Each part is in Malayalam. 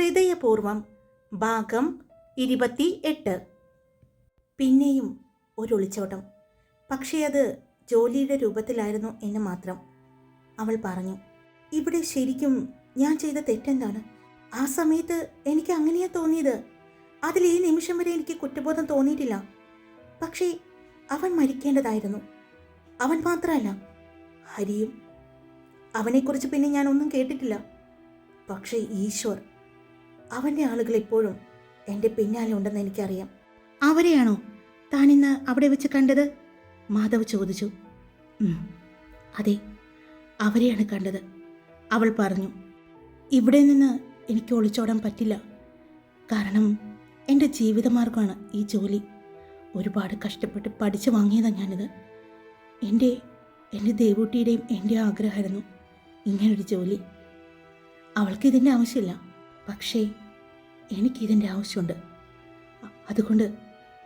ഹൃദയപൂർവം ഭാഗം ഇരുപത്തി എട്ട് പിന്നെയും ഒരു ഒളിച്ചോട്ടം. പക്ഷേ അത് ജോലിയുടെ രൂപത്തിലായിരുന്നു എന്ന് മാത്രം അവൾ പറഞ്ഞു. ഇവിടെ ശരിക്കും ഞാൻ ചെയ്ത തെറ്റെന്താണ്? ആ സമയത്ത് എനിക്ക് അങ്ങനെയാ തോന്നിയത്. അതിൽ ഈ നിമിഷം വരെ എനിക്ക് കുറ്റബോധം തോന്നിയിട്ടില്ല. പക്ഷേ അവൻ മരിക്കേണ്ടതായിരുന്നു. അവൻ മാത്രമല്ല ഹരിയും. അവനെക്കുറിച്ച് പിന്നെ ഞാൻ ഒന്നും കേട്ടിട്ടില്ല. പക്ഷേ ഈശ്വർ അവന്റെ ആളുകൾ ഇപ്പോഴും എന്റെ പിന്നാലെ ഉണ്ടെന്ന് എനിക്കറിയാം. അവരെയാണോ താനിന്ന് അവിടെ വെച്ച് കണ്ടത്? മാധവ് ചോദിച്ചു. അതെ അവരെയാണ് കണ്ടത്. അവൾ പറഞ്ഞു ഇവിടെ നിന്ന് എനിക്ക് ഒളിച്ചോടാൻ പറ്റില്ല. കാരണം എന്റെ ജീവിതമാർഗമാണ് ഈ ജോലി. ഒരുപാട് കഷ്ടപ്പെട്ട് പഠിച്ചു വാങ്ങിയതാണ് ഞാനിത്. എന്റെ എന്റെ ദേവൂട്ടിയുടെയും എന്റെ ആഗ്രഹമായിരുന്നു ഇങ്ങനൊരു ജോലി. അവൾക്ക് ഇതിന്റെ ആവശ്യമില്ല. പക്ഷേ എനിക്കിതിന്റെ ആവശ്യമുണ്ട്. അതുകൊണ്ട്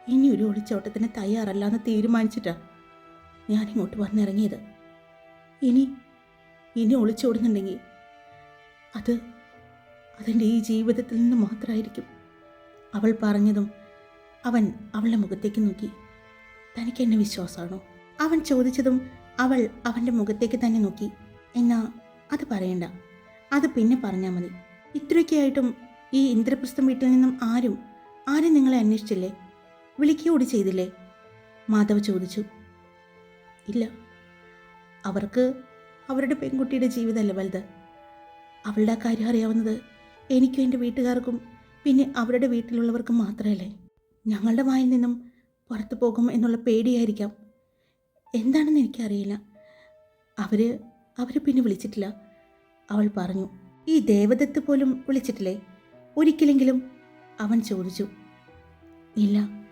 ഇനി ഒരു ഒളിച്ചോട്ടത്തിന് തയ്യാറല്ല എന്ന് തീരുമാനിച്ചിട്ടാണ് ഞാനിങ്ങോട്ട് വന്നിറങ്ങിയത്. ഇനി ഇനി ഒളിച്ചോടുന്നുണ്ടെങ്കിൽ അത് അതെന്റെ ഈ ജീവിതത്തിൽ നിന്ന് മാത്രമായിരിക്കും അവൾ പറഞ്ഞതും അവൻ അവളുടെ മുഖത്തേക്ക് നോക്കി. തനിക്ക് എന്നെ വിശ്വാസമാണോ? അവൻ ചോദിച്ചതും അവൾ അവന്റെ മുഖത്തേക്ക് തന്നെ നോക്കി. എന്നാ അത് പറയണ്ട. അത് പിന്നെ പറഞ്ഞാൽ മതി. ഇത്രയൊക്കെ ആയിട്ടും ഈ ഇന്ദ്രപ്രസ്ഥം വീട്ടിൽ നിന്നും ആരും ആരും നിങ്ങളെ അന്വേഷിച്ചില്ലേ? വിളിക്കുകൂടി ചെയ്തില്ലേ? മാധവ് ചോദിച്ചു. ഇല്ല. അവർക്ക് അവരുടെ പെൺകുട്ടിയുടെ ജീവിതമല്ല വലുത്. അവളുടെ കാര്യം അറിയാവുന്നത് എനിക്കും എന്റെ വീട്ടുകാർക്കും പിന്നെ അവരുടെ വീട്ടിലുള്ളവർക്കും മാത്രമല്ലേ? ഞങ്ങളുടെ വായിൽ നിന്നും പുറത്തു പോകും എന്നുള്ള പേടിയായിരിക്കാം. എന്താണെന്ന് എനിക്കറിയില്ല. അവർ അവർ പിന്നെ വിളിച്ചിട്ടില്ല. അവൾ പറഞ്ഞു ഈ ദേവദത്ത് പോലും വിളിച്ചിട്ടില്ലേ? ഒരിക്കലെങ്കിലും അവൻ ചോദിച്ചു ഇല്ല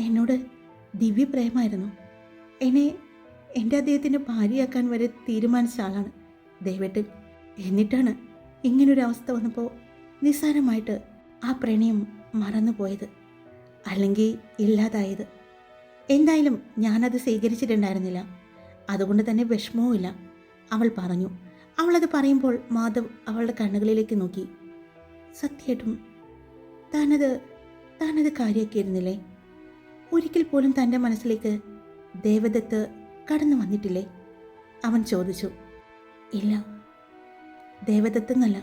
എന്നോട് ദിവ്യപ്രേമായിരുന്നു. എന്നെ എന്റെ അദ്ദേഹത്തിന്റെ ഭാര്യയാക്കാൻ വരെ തീരുമാനിച്ച ആളാണ് ദേവേട്ടൻ. എന്നിട്ടാണ് ഇങ്ങനൊരു അവസ്ഥ വന്നപ്പോൾ നിസ്സാരമായിട്ട് ആ പ്രണയം മറന്നുപോയത് അല്ലെങ്കിൽ ഇല്ലാതായത്. എന്തായാലും ഞാനത് സ്വീകരിച്ചിട്ടുണ്ടായിരുന്നില്ല. അതുകൊണ്ട് തന്നെ വിഷമവുമില്ല. അവൾ പറഞ്ഞു. അവളത് പറയുമ്പോൾ മാധവ് അവളുടെ കണ്ണുകളിലേക്ക് നോക്കി. സത്യമായിട്ടും താനത് താനത് കാര്യമാക്കിയിരുന്നില്ലേ ഒരിക്കൽ പോലും തന്റെ മനസ്സിലേക്ക് ദേവദത്ത് കടന്നു വന്നിട്ടില്ലേ? അവൻ ചോദിച്ചു. ഇല്ല. ദേവദത്തെന്നല്ല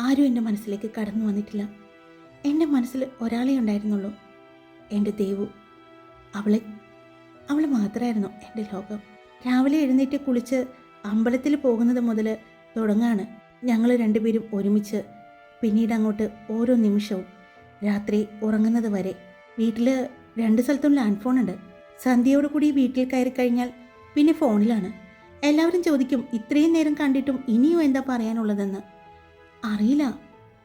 ആരും എന്റെ മനസ്സിലേക്ക് കടന്നു വന്നിട്ടില്ല. എന്റെ മനസ്സിൽ ഒരാളെ ഉണ്ടായിരുന്നുള്ളൂ. എന്റെ ദേവു. അവളെ അവൾ മാത്രമായിരുന്നു എന്റെ ലോകം. രാവിലെ എഴുന്നേറ്റ് കുളിച്ച് അമ്പലത്തിൽ പോകുന്നത് മുതൽ തുടങ്ങാണ് ഞങ്ങൾ രണ്ടുപേരും ഒരുമിച്ച് പിന്നീട് അങ്ങോട്ട് ഓരോ നിമിഷവും. രാത്രി ഉറങ്ങുന്നത് വരെ. വീട്ടിൽ രണ്ട് സ്ഥലത്തും ലാൻഡ് ഫോൺ ഉണ്ട്. സന്ധ്യയോട് കൂടി വീട്ടിൽ കയറി കഴിഞ്ഞാൽ പിന്നെ ഫോണിലാണ്. എല്ലാവരും ചോദിക്കും ഇത്രയും നേരം കണ്ടിട്ടും ഇനിയോ എന്താ പറയാനുള്ളതെന്ന്? അറിയില്ല.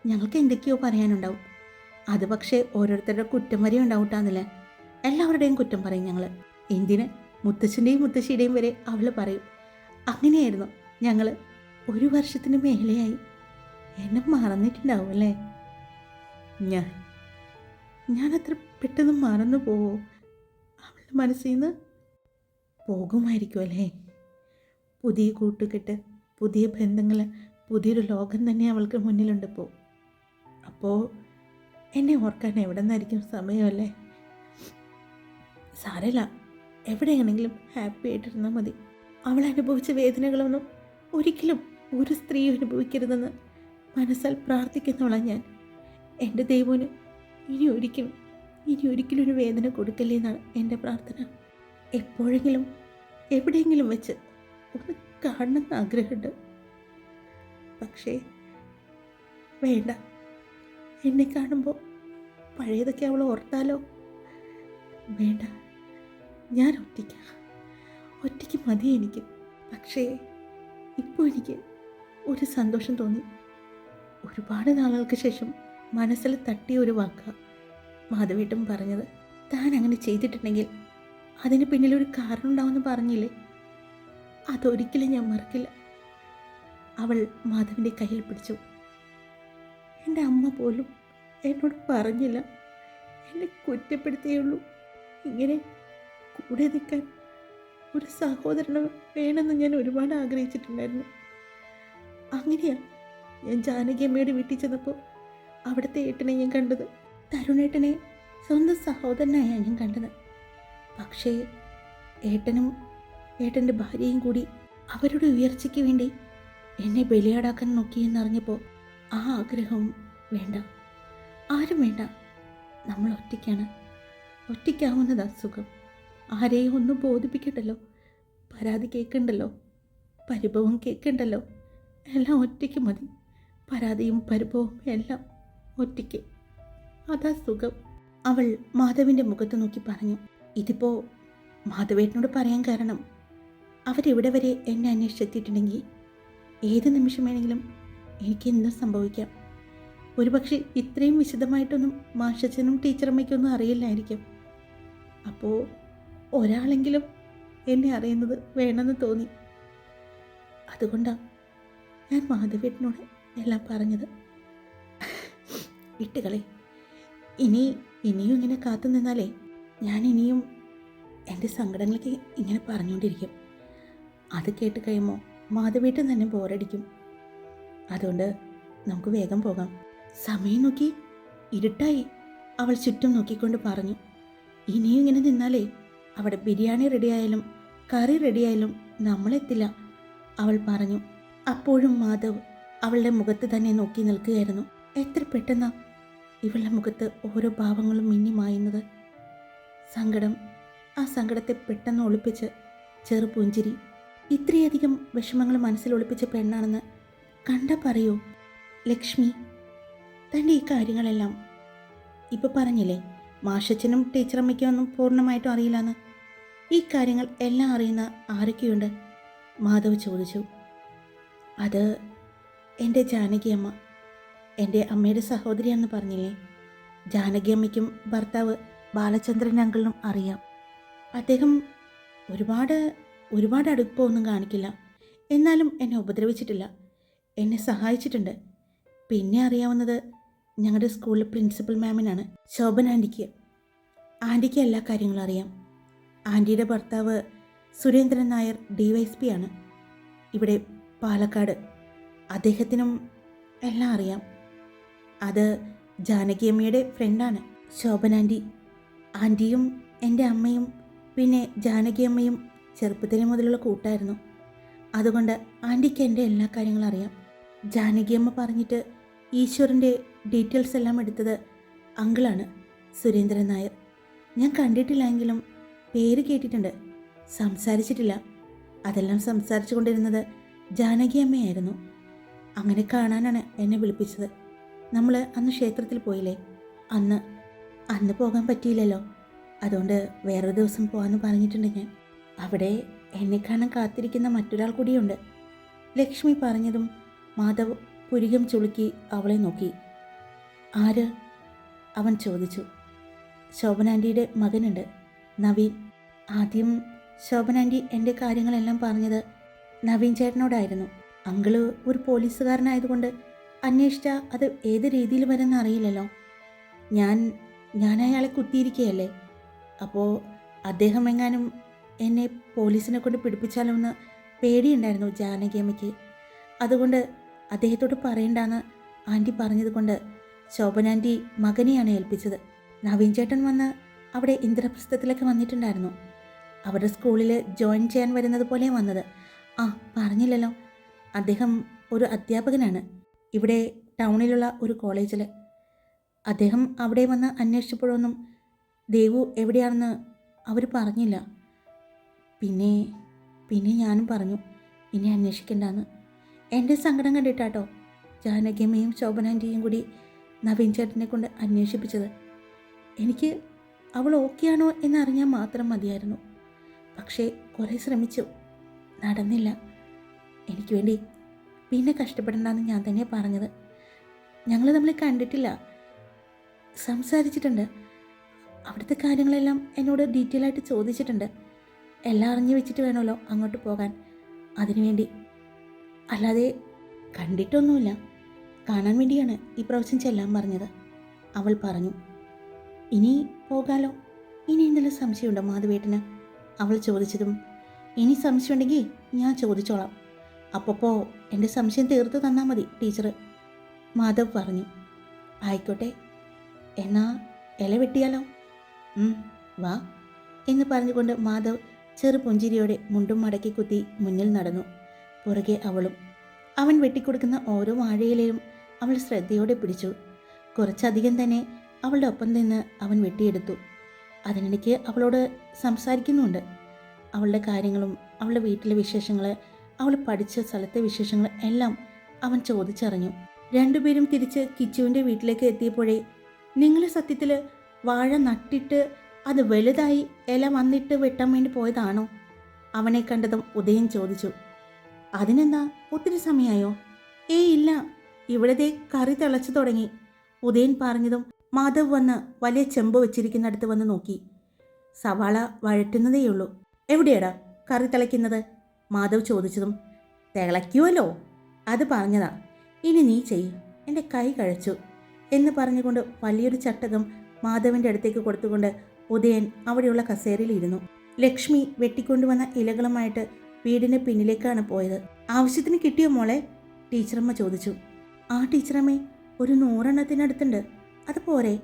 ഞങ്ങൾക്ക് എന്തൊക്കെയോ പറയാനുണ്ടാവും. അത് പക്ഷേ ഓരോരുത്തരുടെ കുറ്റം വരെ ഉണ്ടാവട്ടാന്നില്ല എല്ലാവരുടെയും കുറ്റം പറയും ഞങ്ങൾ എന്തിന്? മുത്തച്ഛന്റെയും മുത്തശ്ശിയുടെയും വരെ അവൾ പറയും. അങ്ങനെയായിരുന്നു ഞങ്ങൾ ഒരു വർഷത്തിന് മേലെയായി. എന്നെ മറന്നിട്ടുണ്ടാവും അല്ലേ ഞാൻ ഞാനത്ര പെട്ടെന്ന് മറന്നു പോവോ? അവളുടെ മനസ്സിൽ നിന്ന് പോകുമായിരിക്കും അല്ലേ പുതിയ കൂട്ടുകെട്ട് പുതിയ ബന്ധങ്ങൾ പുതിയൊരു ലോകം തന്നെ അവൾക്ക് മുന്നിലുണ്ട് ഇപ്പോൾ അപ്പോൾ എന്നെ ഓർക്കാൻ എവിടെ നിന്നായിരിക്കും സമയമല്ലേ? സാരല്ല എവിടെയാണെങ്കിലും ഹാപ്പി ആയിട്ടിരുന്നാൽ മതി. അവൾ അനുഭവിച്ച വേദനകളൊന്നും ഒരിക്കലും ഒരു സ്ത്രീ അനുഭവിക്കരുതെന്ന് മനസ്സാൽ പ്രാർത്ഥിക്കുന്നവളാ ഞാൻ. എന്റെ ദൈവന് ഇനി ഒരിക്കലും ഇനി ഒരിക്കലും ഒരു വേദന കൊടുക്കല്ലേ എന്നാണ് എന്റെ പ്രാർത്ഥന. എപ്പോഴെങ്കിലും എവിടെയെങ്കിലും വെച്ച് ഒന്ന് കാണണമെന്ന് ആഗ്രഹമുണ്ട്. പക്ഷേ വേണ്ട. എന്നെ കാണുമ്പോൾ പഴയതൊക്കെ അവൾ ഓർത്താലോ? വേണ്ട. ഞാൻ ഒറ്റയ്ക്ക. ഒറ്റയ്ക്ക് മതി എനിക്ക്. പക്ഷേ ഇപ്പോൾ എനിക്ക് ഒരു സന്തോഷം തോന്നി. ഒരുപാട് നാളുകൾക്ക് ശേഷം മനസ്സിൽ തട്ടിയ ഒരു വാക്ക. മാധവേട്ടൻ പറഞ്ഞത് താൻ അങ്ങനെ ചെയ്തിട്ടുണ്ടെങ്കിൽ അതിന് പിന്നിലൊരു കാരണം ഉണ്ടാവുമെന്ന് പറഞ്ഞില്ലേ? അതൊരിക്കലും ഞാൻ മറക്കില്ല. അവൾ മാധവിന്റെ കയ്യിൽ പിടിച്ചു. എന്റെ അമ്മ പോലും എന്നോട് പറഞ്ഞില്ല. എന്നെ കുറ്റപ്പെടുത്തിയുള്ളൂ ഇങ്ങനെ കൂടെ നിൽക്കാൻ ഒരു സഹോദരനെ വേണമെന്ന് ഞാൻ ഒരുപാട് ആഗ്രഹിച്ചിട്ടുണ്ടായിരുന്നു. അങ്ങനെയാ ഞാൻ ജാനകി അമ്മയുടെ വീട്ടിൽ ചെന്നപ്പോൾ അവിടുത്തെ ഏട്ടനെ ഞാൻ കണ്ടത്. തരുണേട്ടനെ സ്വന്തം സഹോദരനായാണ് ഞാൻ കണ്ടത്. പക്ഷേ ഏട്ടനും ഏട്ടന്റെ ഭാര്യയും കൂടി അവരുടെ ഉയർച്ചയ്ക്ക് വേണ്ടി എന്നെ ബലിയാടാക്കാൻ നോക്കിയെന്നറിഞ്ഞപ്പോൾ ആ ആഗ്രഹവും വേണ്ട. ആരും വേണ്ട. നമ്മൾ ഒറ്റയ്ക്കാണ്. ഒറ്റയ്ക്കാവുന്നതാ സുഖം. ആരെയും ഒന്നും ബോധിപ്പിക്കണ്ടല്ലോ. പരാതി കേൾക്കണ്ടല്ലോ പരിഭവം കേൾക്കണ്ടല്ലോ എല്ലാം ഒറ്റയ്ക്ക് മതി. പരാതിയും പരിഭവവും എല്ലാം ഒറ്റയ്ക്ക്. അതാ സുഖം. അവൾ മാധവിന്റെ മുഖത്ത് നോക്കി പറഞ്ഞു ഇതിപ്പോൾ മാധവേട്ടനോട് പറയാൻ കാരണം. അവരിവിടെ വരെ എന്നെ അന്വേഷിച്ചെത്തിയിട്ടുണ്ടെങ്കിൽ ഏത് നിമിഷം വേണമെങ്കിലും എനിക്ക് എന്തും സംഭവിക്കാം. ഒരുപക്ഷെ ഇത്രയും വിശദമായിട്ടൊന്നും മാഷച്ചനും ടീച്ചറമ്മയ്ക്കൊന്നും അറിയില്ലായിരിക്കും. അപ്പോൾ ഒരാളെങ്കിലും എന്നെ അറിയുന്നത് വേണമെന്ന് തോന്നി. അതുകൊണ്ടാണ് ഞാൻ മാധവേട്ടനോട് എല്ലാം പറഞ്ഞത്. വിട്ടുകളെ ഇനി ഇനിയും ഇങ്ങനെ കാത്തു നിന്നാലേ ഞാൻ ഇനിയും എന്റെ സങ്കടങ്ങൾക്ക് ഇങ്ങനെ പറഞ്ഞുകൊണ്ടിരിക്കും. അത് കേട്ട് കഴിയുമ്പോൾ മാധവേട്ടൻ തന്നെ ബോറടിക്കും. അതുകൊണ്ട് നമുക്ക് വേഗം പോകാം. സമയം നോക്കി ഇരുട്ടായി അവൾ ചുറ്റും നോക്കിക്കൊണ്ട് പറഞ്ഞു ഇനിയും ഇങ്ങനെ നിന്നാലേ അവിടെ ബിരിയാണി റെഡിയായാലും കറി റെഡിയായാലും നമ്മളെത്തില്ല അവൾ പറഞ്ഞു. അപ്പോഴും മാധവ് അവളുടെ മുഖത്ത് തന്നെ നോക്കി നിൽക്കുകയായിരുന്നു. എത്ര പെട്ടെന്ന് ഇവളുടെ മുഖത്ത് ഓരോ ഭാവങ്ങളും മിന്നി മായുന്നത്. സങ്കടം ആ സങ്കടത്തെ പെട്ടെന്ന് ഒളിപ്പിച്ച് ചെറു പുഞ്ചിരി ഇത്രയധികം വിഷമങ്ങൾ മനസ്സിൽ ഒളിപ്പിച്ച പെണ്ണാണെന്ന് കണ്ട പറയൂ. ലക്ഷ്മി തന്റെ ഈ കാര്യങ്ങളെല്ലാം ഇപ്പം പറഞ്ഞില്ലേ? മാഷച്ചനും ടീച്ചറമ്മയ്ക്കും ഒന്നും പൂർണമായിട്ടും അറിയില്ലെന്ന്. ഈ കാര്യങ്ങൾ എല്ലാം അറിയുന്ന ആരൊക്കെയുണ്ട്? മാധവ് ചോദിച്ചു. അത് എന്റെ ജാനകിയമ്മ എന്റെ അമ്മയുടെ സഹോദരിയാണെന്ന് പറഞ്ഞില്ലേ? ജാനകിയമ്മയ്ക്കും ഭർത്താവ് ബാലചന്ദ്രൻ അങ്കിളിനും അറിയാം. അദ്ദേഹം ഒരുപാട് ഒരുപാട് അടുപ്പമൊന്നും കാണിക്കില്ല. എന്നാലും എന്നെ ഉപദ്രവിച്ചിട്ടില്ല. എന്നെ സഹായിച്ചിട്ടുണ്ട്. പിന്നെ അറിയാവുന്നത് ഞങ്ങളുടെ സ്കൂളിലെ പ്രിൻസിപ്പൽ മാമിനാണ് ശോഭൻ ആന്റിക്ക് ആന്റിക്ക് എല്ലാ കാര്യങ്ങളും അറിയാം. ആന്റിയുടെ ഭർത്താവ് Surendran Nair D Y S P ആണ്. ഇവിടെ പാലക്കാട് അദ്ദേഹത്തിനും എല്ലാം അറിയാം. അത് ജാനകിയമ്മയുടെ ഫ്രണ്ടാണ് ശോഭന ആന്റി ആന്റിയും എന്റെ അമ്മയും പിന്നെ ജാനകിയമ്മയും ചെറുപ്പത്തിലെ മുതലുള്ള കൂട്ടായിരുന്നു. അതുകൊണ്ട് ആന്റിക്ക് എന്റെ എല്ലാ കാര്യങ്ങളും അറിയാം. ജാനകിയമ്മ പറഞ്ഞിട്ട് ഈശ്വറിന്റെ ഡീറ്റെയിൽസ് എല്ലാം എടുത്തത് അങ്കിളാണ് സുരേന്ദ്രൻ നായർ. ഞാൻ കണ്ടിട്ടില്ലെങ്കിലും പേര് കേട്ടിട്ടുണ്ട്. സംസാരിച്ചിട്ടില്ല. അതെല്ലാം സംസാരിച്ചു കൊണ്ടിരുന്നത് ജാനകി അമ്മയായിരുന്നു. അങ്ങനെ കാണാനാണ് എന്നെ വിളിപ്പിച്ചത്. നമ്മൾ അന്ന് ക്ഷേത്രത്തിൽ പോയില്ലേ? അന്ന് അന്ന് പോകാൻ പറ്റിയില്ലല്ലോ. അതുകൊണ്ട് വേറൊരു ദിവസം പോകാമെന്ന് പറഞ്ഞിട്ടുണ്ട് ഞാൻ. അവിടെ എന്നെ കാണാൻ കാത്തിരിക്കുന്ന മറ്റൊരാൾ കൂടിയുണ്ട്. ലക്ഷ്മി പറഞ്ഞതും മാധവ് പുരികം ചുളുക്കി അവളെ നോക്കി. ആര്? അവൻ ചോദിച്ചു. ശോഭനാന്റിയുടെ മകനുണ്ട്. നവീൻ. ആദ്യം ശോഭനാന്റി എന്റെ കാര്യങ്ങളെല്ലാം പറഞ്ഞത് നവീൻ ചേട്ടനോടായിരുന്നു. അങ്കിൾ ഒരു പോലീസുകാരനായതുകൊണ്ട് അന്വേഷിച്ച അത് ഏത് രീതിയിൽ വരുമെന്ന് അറിയില്ലല്ലോ. ഞാൻ ഞാൻ അയാളെ കുത്തിയിരിക്കുകയല്ലേ അപ്പോൾ അദ്ദേഹം എങ്ങാനും എന്നെ പോലീസിനെ കൊണ്ട് പിടിപ്പിച്ചാലോ എന്ന് പേടിയുണ്ടായിരുന്നു ജാനകിയമ്മയ്ക്ക്. അതുകൊണ്ട് അദ്ദേഹത്തോട് പറയണ്ടാന്ന് ആന്റി പറഞ്ഞതുകൊണ്ട് ശോഭനാന്റി മകനെയാണ് ഏൽപ്പിച്ചത്. നവീൻ ചേട്ടൻ വന്ന് അവിടെ ഇന്ദ്രപ്രസ്ഥത്തിലൊക്കെ വന്നിട്ടുണ്ടായിരുന്നു. അവരുടെ സ്കൂളിൽ ജോയിൻ ചെയ്യാൻ വരുന്നത് പോലെ വന്നത്. ആ പറഞ്ഞില്ലല്ലോ. അദ്ദേഹം ഒരു അധ്യാപകനാണ്. ഇവിടെ ടൗണിലുള്ള ഒരു കോളേജിൽ അദ്ദേഹം അവിടെ വന്ന് അന്വേഷിച്ചപ്പോഴൊന്നും ദേവു എവിടെയാണെന്ന് അവർ പറഞ്ഞില്ല. പിന്നെ പിന്നെ ഞാനും പറഞ്ഞു ഇനി അന്വേഷിക്കണ്ടെന്ന്. എന്റെ സങ്കടം കണ്ടിട്ടാട്ടോ ജാനകിയമ്മയും ശോഭനാന്റെയും കൂടി നവീൻ ചേട്ടനെ കൊണ്ട് അന്വേഷിപ്പിച്ചത്. എനിക്ക് അവൾ ഓക്കെയാണോ എന്നറിഞ്ഞാൽ മാത്രം മതിയായിരുന്നു. പക്ഷേ കുറേ ശ്രമിച്ചു. നടന്നില്ല. എനിക്ക് വേണ്ടി പിന്നെ കഷ്ടപ്പെടണ്ടെന്ന് ഞാൻ തന്നെയാണ് പറഞ്ഞത്. ഞങ്ങൾ തമ്മിൽ കണ്ടിട്ടില്ല. സംസാരിച്ചിട്ടുണ്ട്. അവിടുത്തെ കാര്യങ്ങളെല്ലാം എന്നോട് ഡീറ്റെയിൽ ആയിട്ട് ചോദിച്ചിട്ടുണ്ട്. എല്ലാം അറിഞ്ഞു വെച്ചിട്ട് വേണമല്ലോ അങ്ങോട്ട് പോകാൻ. അതിനുവേണ്ടി അല്ലാതെ കണ്ടിട്ടൊന്നുമില്ല. കാണാൻ വേണ്ടിയാണ് ഈ പ്രാവശ്യം ചെല്ലാൻ പറഞ്ഞത്. അവൾ പറഞ്ഞു. ഇനി പോകാലോ? ഇനി എന്തെങ്കിലും സംശയമുണ്ടോ മാധവേട്ടന്? അവൾ ചോദിച്ചതും ഇനി സംശയമുണ്ടെങ്കിൽ ഞാൻ ചോദിച്ചോളാം. അപ്പപ്പോൾ എന്റെ സംശയം തീർത്ത് തന്നാൽ മതി ടീച്ചർ മാധവ് പറഞ്ഞു. ആയിക്കോട്ടെ എന്നാ ഇല വെട്ടിയാലോ? വാ എന്ന് പറഞ്ഞുകൊണ്ട് മാധവ് ചെറു പുഞ്ചിരിയോടെ മുണ്ടും മടക്കി കുത്തി മുന്നിൽ നടന്നു. പുറകെ അവളും. അവൻ വെട്ടിക്കൊടുക്കുന്ന ഓരോ വാഴയിലെയും അവൾ ശ്രദ്ധയോടെ പിടിച്ചു. കുറച്ചധികം തന്നെ അവളുടെ ഒപ്പം നിന്ന് അവൻ വെട്ടിയെടുത്തു. അതിനിടയ്ക്ക് അവളോട് സംസാരിക്കുന്നുണ്ട്. അവളുടെ കാര്യങ്ങളും അവളുടെ വീട്ടിലെ വിശേഷങ്ങൾ അവൾ പഠിച്ച സ്ഥലത്തെ വിശേഷങ്ങൾ എല്ലാം അവൻ ചോദിച്ചറിഞ്ഞു. രണ്ടുപേരും തിരിച്ച് കിച്ചുവിന്റെ വീട്ടിലേക്ക് എത്തിയപ്പോഴേ നിങ്ങൾ സത്യത്തിൽ വാഴ നട്ടിട്ട് അത് വലുതായി ഇല വന്നിട്ട് വെട്ടാൻ വേണ്ടി പോയതാണോ? അവനെ കണ്ടതും ഉദയൻ ചോദിച്ചു. അതിനെന്താ? ഒത്തിരി സമയമായോ ഏയ് ഇല്ല. ഇവിടത്തെ കറി തിളച്ചു തുടങ്ങി. ഉദയൻ പറഞ്ഞതും മാധവ് വന്ന് വലിയ ചെമ്പ് വെച്ചിരിക്കുന്നിടത്ത് വന്ന് നോക്കി. സവാള വഴറ്റുന്നതേയുള്ളൂ. എവിടെയാടാ കറി തിളയ്ക്കുന്നത്? മാധവ് ചോദിച്ചതും തിളയ്ക്കുമല്ലോ അത് പറഞ്ഞതാ. ഇനി നീ ചെയ്യ്. എന്റെ കൈ കഴിച്ചു എന്ന് പറഞ്ഞുകൊണ്ട് വലിയൊരു ചട്ടകം മാധവന്റെ അടുത്തേക്ക് കൊടുത്തുകൊണ്ട് ഉദയൻ അവിടെയുള്ള കസേരയിൽ ഇരുന്നു. ലക്ഷ്മി വെട്ടിക്കൊണ്ടുവന്ന ഇലകളുമായിട്ട് വീടിന് പിന്നിലേക്കാണ് പോയത്. ആവശ്യത്തിന് കിട്ടിയോ മോളെ? ടീച്ചറമ്മ ചോദിച്ചു. ആ ടീച്ചറമ്മേ ഒരു നൂറെണ്ണത്തിനടുത്തുണ്ട്. അത് പോരെ?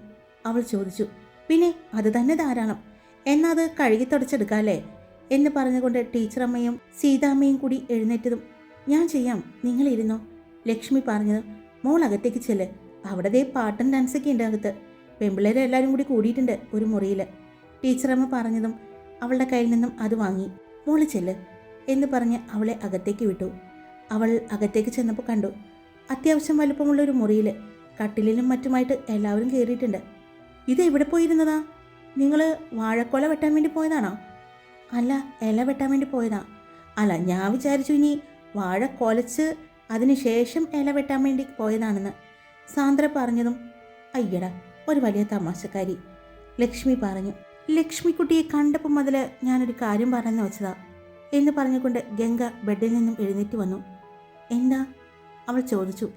അവൾ ചോദിച്ചു. പിന്നെ അത് തന്നെ ധാരാളം. എന്നാ അത് കഴുകി തുടച്ചെടുക്കാല്ലേ എന്ന് പറഞ്ഞുകൊണ്ട് ടീച്ചറമ്മയും സീതാമ്മയും കൂടി എഴുന്നേറ്റതും. ഞാൻ ചെയ്യാം. നിങ്ങളിരുന്നോ ലക്ഷ്മി പറഞ്ഞത് മോൾ അകത്തേക്ക് ചെല്ല്. അവിടെ ദേ പാട്ടും ഡാൻസൊക്കെ ഉണ്ട് അകത്ത്. പെമ്പിള്ളേരെ എല്ലാവരും കൂടി കൂടിയിട്ടുണ്ട് ഒരു മുറിയിൽ ടീച്ചറമ്മ പറഞ്ഞതും അവളുടെ കയ്യിൽ നിന്നും അത് വാങ്ങി. മോൾ ചെല്ല് എന്ന് പറഞ്ഞ് അവളെ അകത്തേക്ക് വിട്ടു. അവൾ അകത്തേക്ക് ചെന്നപ്പോൾ കണ്ടു അത്യാവശ്യം വലുപ്പമുള്ള ഒരു മുറിയിൽ കട്ടിലിലും മറ്റുമായിട്ട് എല്ലാവരും കയറിയിട്ടുണ്ട് ഇത് എവിടെ പോയിരുന്നതാ? നിങ്ങൾ വാഴക്കൊല വെട്ടാൻ വേണ്ടി പോയതാണോ? അല്ല ഇല വെട്ടാൻ വേണ്ടി പോയതാ. അല്ല ഞാൻ വിചാരിച്ചു ഇനി വാഴ കൊലച്ച് അതിന് ശേഷം ഇല വെട്ടാൻ വേണ്ടി പോയതാണെന്ന് സാന്ദ്ര പറഞ്ഞതും അയ്യട ഒരു വലിയ തമാശക്കാരി. ലക്ഷ്മി പറഞ്ഞു ലക്ഷ്മിക്കുട്ടിയെ കണ്ടപ്പോൾ മുതൽ ഞാനൊരു കാര്യം പറഞ്ഞു വെച്ചതാ എന്ന് പറഞ്ഞുകൊണ്ട് ഗംഗ ബെഡിൽ നിന്നും എഴുന്നേറ്റ് വന്നു. എന്താ? അവൾ ചോദിച്ചു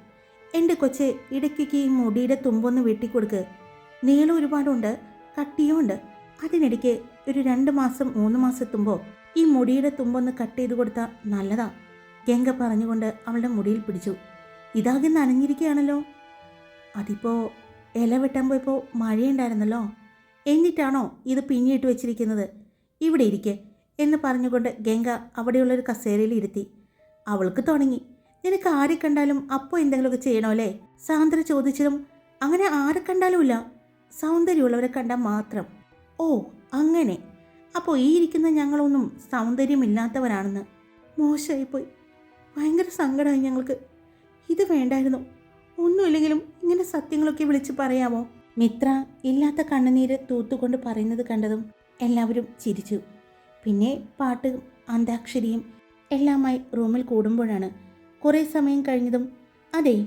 എന്റെ കൊച്ചെ ഇടയ്ക്കൊക്കെ ഈ മുടിയുടെ തുമ്പൊന്ന് വെട്ടിക്കൊടുക്ക്. നീളം ഒരുപാടുണ്ട് കട്ടിയുമുണ്ട്. അതിനിടയ്ക്ക് ഒരു രണ്ട് മാസം മൂന്ന് മാസം എത്തുമ്പോൾ ഈ മുടിയുടെ തുമ്പൊന്ന് കട്ട് ചെയ്ത് കൊടുത്താൽ നല്ലതാ. ഗംഗ പറഞ്ഞുകൊണ്ട് അവളുടെ മുടിയിൽ പിടിച്ചു. ഇതാകെ നനഞ്ഞിരിക്കുകയാണല്ലോ. അതിപ്പോൾ ഇല വെട്ടാൻ പോയപ്പോൾ മഴയുണ്ടായിരുന്നല്ലോ. എന്നിട്ടാണോ ഇത് പിന്നിയിട്ട് വെച്ചിരിക്കുന്നത്? ഇവിടെ ഇരിക്കെ എന്ന് പറഞ്ഞുകൊണ്ട് ഗംഗ അവിടെയുള്ളൊരു കസേരയിൽ ഇരുത്തി. അവൾക്ക് തുടങ്ങി. നിനക്ക് ആരെ കണ്ടാലും അപ്പോൾ എന്തെങ്കിലുമൊക്കെ ചെയ്യണോ അല്ലേ? സാന്ദ്ര ചോദിച്ചതും അങ്ങനെ ആരെ കണ്ടാലും ഇല്ല സൗന്ദര്യമുള്ളവരെ കണ്ടാൽ മാത്രം. ഓ അങ്ങനെ. അപ്പോൾ ഈ ഇരിക്കുന്ന ഞങ്ങളൊന്നും സൗന്ദര്യമില്ലാത്തവരാണെന്ന് മോശമായിപ്പോയി. ഭയങ്കര സങ്കടമായി ഞങ്ങൾക്ക്. ഇത് വേണ്ടായിരുന്നു. ഒന്നുമില്ലെങ്കിലും ഇങ്ങനെ സത്യങ്ങളൊക്കെ വിളിച്ച് പറയാമോ? മിത്ര ഇല്ലാത്ത കണ്ണുനീര് തൂത്തുകൊണ്ട് പറയുന്നത് കണ്ടതും എല്ലാവരും ചിരിച്ചു. പിന്നെ പാട്ടും അന്താക്ഷരിയും എല്ലാമായി റൂമിൽ കൂടുമ്പോഴാണ് കുറേ സമയം കഴിഞ്ഞതും അതെ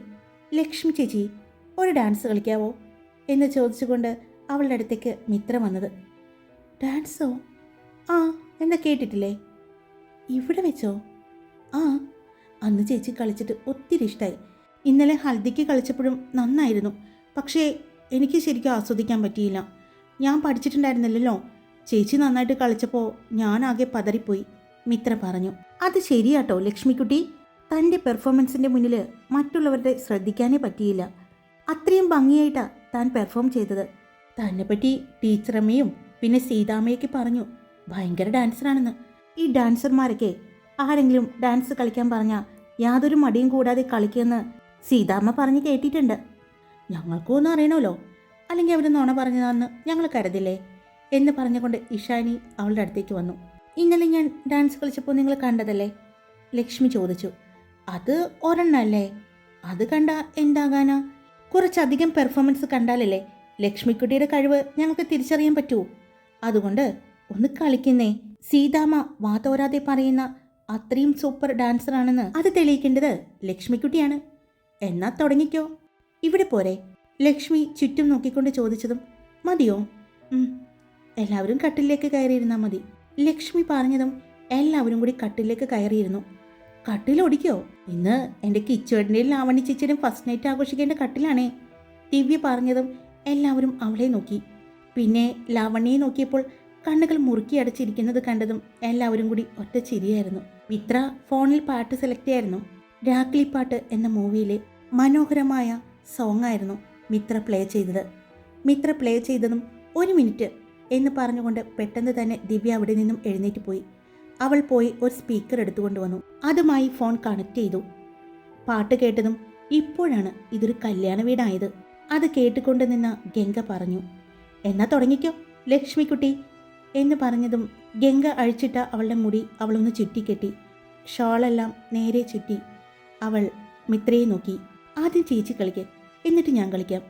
ലക്ഷ്മി ചേച്ചി ഒരു ഡാൻസ് കളിക്കാവോ? എന്ന് ചോദിച്ചുകൊണ്ട് അവളുടെ അടുത്തേക്ക് മിത്ര വന്നത്. ഡാൻസോ? ആ എന്താ കേട്ടിട്ടില്ലേ? ഇവിടെ വെച്ചോ? ആ അന്ന് ചേച്ചി കളിച്ചിട്ട് ഒത്തിരി ഇഷ്ടമായി ഇന്നലെ ഹൽദിക്ക് കളിച്ചപ്പോഴും നന്നായിരുന്നു. പക്ഷേ എനിക്ക് ശരിക്കും ആസ്വദിക്കാൻ പറ്റിയില്ല. ഞാൻ പഠിച്ചിട്ടുണ്ടായിരുന്നില്ലല്ലോ. ചേച്ചി നന്നായിട്ട് കളിച്ചപ്പോൾ ഞാനാകെ പതറിപ്പോയി മിത്ര പറഞ്ഞു. അത് ശരിയാട്ടോ ലക്ഷ്മിക്കുട്ടി. തന്റെ പെർഫോമൻസിന്റെ മുന്നിൽ മറ്റുള്ളവരുടെ ശ്രദ്ധിക്കാനേ പറ്റിയില്ല. അത്രയും ഭംഗിയായിട്ടാണ് താൻ പെർഫോം ചെയ്തത്. തന്നെപ്പറ്റി ടീച്ചറമ്മയും പിന്നെ സീതാമ്മയൊക്കെ പറഞ്ഞു ഭയങ്കര ഡാൻസറാണെന്ന്. ഈ ഡാൻസർമാരൊക്കെ ആരെങ്കിലും ഡാൻസ് കളിക്കാൻ പറഞ്ഞാൽ യാതൊരു മടിയും കൂടാതെ കളിക്കുമെന്ന് സീതാമ്മ പറഞ്ഞ് കേട്ടിട്ടുണ്ട്. ഞങ്ങൾക്കും ഒന്നും അറിയണമല്ലോ. അല്ലെങ്കിൽ അവർ നുണ പറഞ്ഞതാന്ന് ഞങ്ങൾ കരുതില്ലേ? എന്ന് പറഞ്ഞുകൊണ്ട് ഇഷാനി അവളുടെ അടുത്തേക്ക് വന്നു. ഇന്നലെ ഞാൻ ഡാൻസ് കളിച്ചപ്പോൾ നിങ്ങൾ കണ്ടതല്ലേ? ലക്ഷ്മി ചോദിച്ചു. അത് ഒരെണ്ണല്ലേ? അത് കണ്ട എന്താകാനാ? കുറച്ചധികം പെർഫോമൻസ് കണ്ടാലല്ലേ ലക്ഷ്മിക്കുട്ടിയുടെ കഴിവ് ഞങ്ങൾക്ക് തിരിച്ചറിയാൻ പറ്റൂ. അതുകൊണ്ട് ഒന്ന് കളിക്കുന്നേ. സീതാമ്മ വാതോരാതെ പറയുന്ന അത്രയും സൂപ്പർ ഡാൻസറാണെന്ന് അത് തെളിയിക്കേണ്ടത് ലക്ഷ്മിക്കുട്ടിയാണ്. എന്നാ തുടങ്ങിക്കോ. ഇവിടെ പോരെ. ലക്ഷ്മി ചുറ്റും നോക്കിക്കൊണ്ട് ചോദിച്ചതും മതിയോ. എല്ലാവരും കട്ടിലേക്ക് കയറിയിരുന്നാൽ മതി. ലക്ഷ്മി പറഞ്ഞതും എല്ലാവരും കൂടി കട്ടിലേക്ക് കയറിയിരുന്നു. കട്ടിലൊടിക്കോ ഇന്ന് എന്റെ കിച്ചുവേട്ടന്റെയും ലാവണി ചേച്ചിയുടെയും ഫസ്റ്റ് നൈറ്റ് ആഘോഷിക്കേണ്ട കട്ടിലാണേ. ദിവ്യ പറഞ്ഞതും എല്ലാവരും അവളെ നോക്കി. പിന്നെ ലാവണ്യെ നോക്കിയപ്പോൾ കണ്ണുകൾ മുറുക്കി അടച്ചിരിക്കുന്നത് കണ്ടതും എല്ലാവരും കൂടി ഒറ്റ ചിരിയായിരുന്നു. മിത്ര ഫോണിൽ പാട്ട് സെലക്ട് ചെയ്യായിരുന്നു. രാക്ലി പാട്ട് എന്ന മൂവിയിലെ മനോഹരമായ സോങ് ആയിരുന്നു മിത്ര പ്ലേ ചെയ്തത്. മിത്ര പ്ലേ ചെയ്തതും ഒരു മിനിറ്റ് എന്ന് പറഞ്ഞുകൊണ്ട് പെട്ടെന്ന് തന്നെ ദിവ്യ അവിടെ നിന്നും എഴുന്നേറ്റ് പോയി. അവൾ പോയി ഒരു സ്പീക്കർ എടുത്തുകൊണ്ട് വന്നു. അതുമായി ഫോൺ കണക്ട് ചെയ്തു. പാട്ട് കേട്ടതും ഇപ്പോഴാണ് ഇതൊരു കല്യാണ വീടായത്. അത് കേട്ടുകൊണ്ട് നിന്ന ഗംഗ പറഞ്ഞു എന്നാ തുടങ്ങിക്കോ ലക്ഷ്മിക്കുട്ടി എന്ന് പറഞ്ഞതും ഗംഗ അഴിച്ചിട്ട അവളുടെ മുടി അവളൊന്ന് ചുറ്റിക്കെട്ടി ഷോളെല്ലാം നേരെ ചുറ്റി അവൾ മിത്രയെ നോക്കി ആദ്യം ചേച്ചി കളിക്ക് എന്നിട്ട് ഞാൻ കളിക്കാം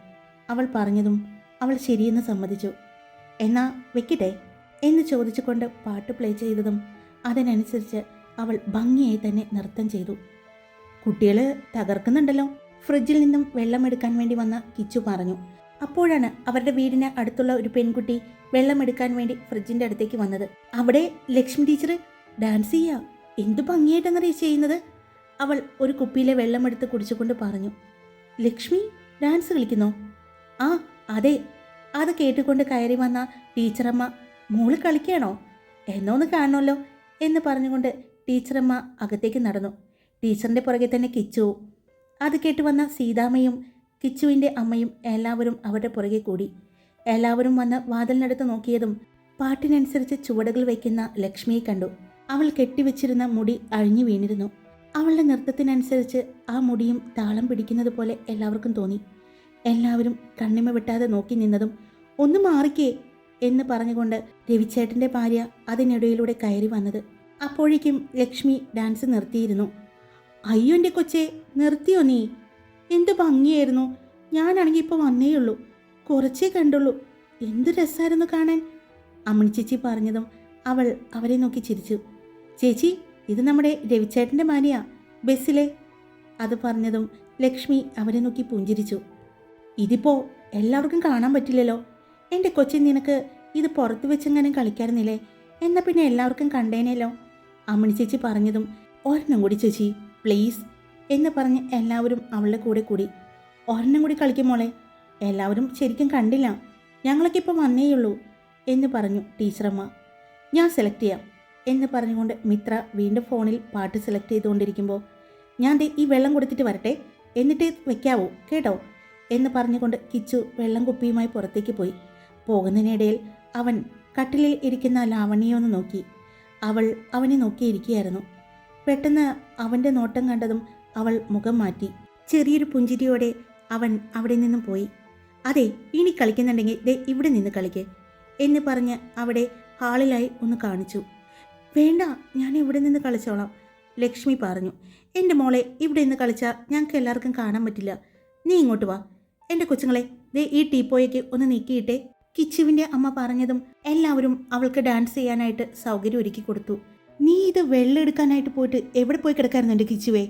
അവൾ പറഞ്ഞതും അവൾ ശരിയെന്ന് സമ്മതിച്ചു എന്നാ വെക്കട്ടെ എന്ന് ചോദിച്ചുകൊണ്ട് പാട്ട് പ്ലേ ചെയ്തതും അതിനനുസരിച്ച് അവൾ ഭംഗിയായി തന്നെ നൃത്തം ചെയ്തു കുട്ടികൾ തകർക്കുന്നുണ്ടല്ലോ ഫ്രിഡ്ജിൽ നിന്നും വെള്ളമെടുക്കാൻ വേണ്ടി വന്ന കിച്ചു പറഞ്ഞു. അപ്പോഴാണ് അവരുടെ വീടിന് അടുത്തുള്ള ഒരു പെൺകുട്ടി വെള്ളമെടുക്കാൻ വേണ്ടി ഫ്രിഡ്ജിന്റെ അടുത്തേക്ക് വന്നത്. അവിടെ ലക്ഷ്മി ടീച്ചർ ഡാൻസ് ചെയ്യാ എന്തു ഭംഗിയായിട്ടങ്ങനെ ചെയ്യുന്നത്? അവൾ ഒരു കുപ്പിയിലെ വെള്ളമെടുത്ത് കുടിച്ചുകൊണ്ട് പറഞ്ഞു. ലക്ഷ്മി ഡാൻസ് കളിക്കുന്നോ? ആ അതെ. അത് കേട്ടുകൊണ്ട് കയറി വന്ന ടീച്ചറമ്മ മോൾ കളിക്കുകയാണോ എന്നോന്ന് കാണണമല്ലോ എന്ന് പറഞ്ഞുകൊണ്ട് ടീച്ചറമ്മ അകത്തേക്ക് നടന്നു. ടീച്ചറിന്റെ പുറകെ തന്നെ കിച്ചുവും അത് കേട്ട് വന്ന സീതാമ്മയും കിച്ചുവിന്റെ അമ്മയും എല്ലാവരും അവരുടെ പുറകെ കൂടി. എല്ലാവരും വന്ന് വാതിലിനടുത്ത് നോക്കിയതും പാട്ടിനനുസരിച്ച് ചുവടുകൾ വയ്ക്കുന്ന ലക്ഷ്മിയെ കണ്ടു. അവൾ കെട്ടിവെച്ചിരുന്ന മുടി അഴിഞ്ഞു വീണിരുന്നു. അവളുടെ നൃത്തത്തിനനുസരിച്ച് ആ മുടിയും താളം പിടിക്കുന്നത് പോലെ എല്ലാവർക്കും തോന്നി. എല്ലാവരും കണ്ണിമ വിട്ടാതെ നോക്കി നിന്നതും ഒന്ന് മാറിക്കേ എന്ന് പറഞ്ഞുകൊണ്ട് രവിച്ചേട്ടന്റെ ഭാര്യ അതിനിടയിലൂടെ കയറി വന്നത്. അപ്പോഴേക്കും ലക്ഷ്മി ഡാൻസ് നിർത്തിയിരുന്നു. അയ്യോ എന്റെ കൊച്ചേ നിർത്തിയോ നീ? എന്ത് ഭംഗിയായിരുന്നു. ഞാനാണെങ്കിൽ ഇപ്പോൾ വന്നേ ഉള്ളൂ കുറച്ചേ കണ്ടുള്ളൂ. എന്ത് രസമായിരുന്നു കാണാൻ. അമ്മണി ചേച്ചി പറഞ്ഞതും അവൾ അവരെ നോക്കി ചിരിച്ചു. ചേച്ചി ഇത് നമ്മുടെ രവിച്ചേട്ടന്റെ മാനിയാ ബസ്സിലെ. അത് പറഞ്ഞതും ലക്ഷ്മി അവരെ നോക്കി പുഞ്ചിരിച്ചു. ഇതിപ്പോൾ എല്ലാവർക്കും കാണാൻ പറ്റില്ലല്ലോ. എന്റെ കൊച്ചി നിനക്ക് ഇത് പുറത്ത് വെച്ചെങ്ങാനും കളിക്കാറുന്നില്ലേ എന്നാൽ പിന്നെ എല്ലാവർക്കും കണ്ടേനല്ലോ അമ്മണി ചേച്ചി പറഞ്ഞതും ഒരെണ്ണം കൂടി ചേച്ചി. പ്ലീസ് എന്ന് പറഞ്ഞ് എല്ലാവരും അവളുടെ കൂടെ കൂടി. ഒരെണ്ണം കൂടി കളിക്കും മോളെ. എല്ലാവരും ശരിക്കും കണ്ടില്ല. ഞങ്ങളൊക്കെ ഇപ്പോൾ വന്നേയുള്ളൂ എന്ന് പറഞ്ഞു ടീച്ചറമ്മ. ഞാൻ സെലക്ട് ചെയ്യാം എന്ന് പറഞ്ഞുകൊണ്ട് മിത്ര വീണ്ടും ഫോണിൽ പാട്ട് സെലക്ട് ചെയ്തുകൊണ്ടിരിക്കുമ്പോൾ ഞാൻ ദേ ഈ വെള്ളം കൊടുത്തിട്ട് വരട്ടെ എന്നിട്ട് വെക്കാവോ കേട്ടോ? എന്ന് പറഞ്ഞുകൊണ്ട് കിച്ചു വെള്ളം കുപ്പിയുമായി പുറത്തേക്ക് പോയി. പോകുന്നതിനിടയിൽ അവൻ കട്ടിലിൽ ഇരിക്കുന്ന ലാവണ്യെ ഒന്ന് നോക്കി. അവൾ അവനെ നോക്കിയിരിക്കുകയായിരുന്നു. പെട്ടെന്ന് അവന്റെ നോട്ടം കണ്ടതും അവൾ മുഖം മാറ്റി. ചെറിയൊരു പുഞ്ചിരിയോടെ അവൻ അവിടെ നിന്നും പോയി. അതെ ഇനി കളിക്കുന്നുണ്ടെങ്കിൽ ദേ ഇവിടെ നിന്ന് കളിക്ക് എന്ന് പറഞ്ഞ് അവിടെ ഹാളിലായി ഒന്ന് കാണിച്ചു. വേണ്ട ഞാൻ ഇവിടെ നിന്ന് കളിച്ചോളാം ലക്ഷ്മി പറഞ്ഞു. എന്റെ മോളെ ഇവിടെ നിന്ന് കളിച്ചാൽ ഞങ്ങൾക്ക് എല്ലാവർക്കും കാണാൻ പറ്റില്ല. നീ ഇങ്ങോട്ട് വാ. എന്റെ കൊച്ചുങ്ങളെ ദേ ഈ ടീപ്പോയ്ക്ക് ഒന്ന് നീക്കിയിട്ടേ. കിച്ചുവിന്റെ അമ്മ പറഞ്ഞതും എല്ലാവരും അവൾക്ക് ഡാൻസ് ചെയ്യാനായിട്ട് സൗകര്യം ഒരുക്കി കൊടുത്തു. നീ ഇത് വെള്ളം എടുക്കാനായിട്ട് പോയിട്ട് എവിടെ പോയി കിടക്കായിരുന്നു എന്റെ കിച്ചുവേ?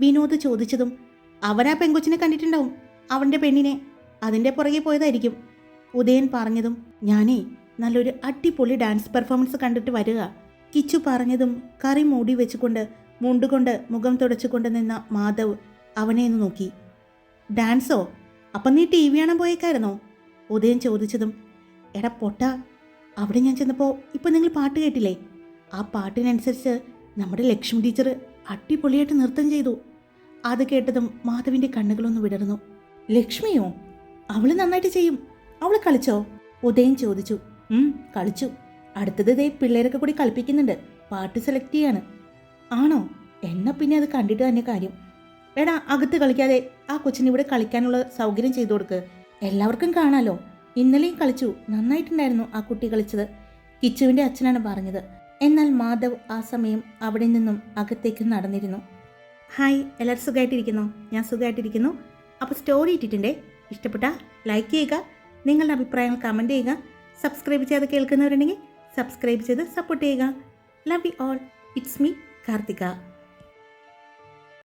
വിനോദ് ചോദിച്ചതും അവനാ പെങ്കൊച്ചിനെ കണ്ടിട്ടുണ്ടാവും. അവന്റെ പെണ്ണിനെ. അതിന്റെ പുറകെ പോയതായിരിക്കും. ഉദയൻ പറഞ്ഞതും ഞാനേ നല്ലൊരു അടിപൊളി ഡാൻസ് പെർഫോമൻസ് കണ്ടിട്ട് വരിക. കിച്ചു പറഞ്ഞതും കറി മൂടി വെച്ചുകൊണ്ട് മുണ്ടുകൊണ്ട് മുഖം തുടച്ചുകൊണ്ട് നിന്ന മാധവ് അവനെ ഒന്ന് നോക്കി. ഡാൻസോ? അപ്പം നീ ടി വി കാണാൻ പോയേക്കായിരുന്നോ? ഉദയൻ ചോദിച്ചതും എടാ പൊട്ട അവിടെ ഞാൻ ചെന്നപ്പോൾ ഇപ്പം നിങ്ങൾ പാട്ട് കേട്ടില്ലേ? ആ പാട്ടിനനുസരിച്ച് നമ്മുടെ ലക്ഷ്മി ടീച്ചർ അടിപൊളിയായിട്ട് നൃത്തം ചെയ്തു. അത് കേട്ടതും മാധവിന്റെ കണ്ണുകളൊന്ന് വിടർന്നു. ലക്ഷ്മിയോ അവൾ നന്നായിട്ട് ചെയ്യും. അവൾ കളിച്ചോ? ഉദയം ചോദിച്ചു. കളിച്ചു. അടുത്തത് ദേ പിള്ളേരൊക്കെ കൂടി കളിപ്പിക്കുന്നുണ്ട്. പാട്ട് സെലക്ട് ചെയ്യാണ്. ആണോ? എന്നാ പിന്നെ അത് കണ്ടിട്ട് തന്നെ കാര്യം. എടാ അകത്ത് കളിക്കാതെ ആ കൊച്ചിന് ഇവിടെ കളിക്കാനുള്ള സൗകര്യം ചെയ്തു കൊടുക്ക്. എല്ലാവർക്കും കാണാലോ. ഇന്നലെയും കളിച്ചു. നന്നായിട്ടുണ്ടായിരുന്നു ആ കുട്ടി കളിച്ചത് കിച്ചുവിന്റെ അച്ഛനാണ് പറഞ്ഞത്. എന്നാൽ മാധവ് ആ സമയം അവിടെ നിന്നും അകത്തേക്ക് നടന്നിരുന്നു. ഹായ് എല്ലാവരും സുഖമായിട്ടിരിക്കുന്നു? ഞാൻ സുഖമായിട്ടിരിക്കുന്നു. അപ്പോൾ സ്റ്റോറി ഇട്ടിട്ടുണ്ടേ? ഇഷ്ടപ്പെട്ട ലൈക്ക് ചെയ്യുക നിങ്ങളുടെ അഭിപ്രായങ്ങൾ കമന്റ് ചെയ്യുക സബ്സ്ക്രൈബ് ചെയ്ത് കേൾക്കുന്നവരുണ്ടെങ്കിൽ സബ്സ്ക്രൈബ് ചെയ്ത് സപ്പോർട്ട് ചെയ്യുക. Love you all. It's me Karthika.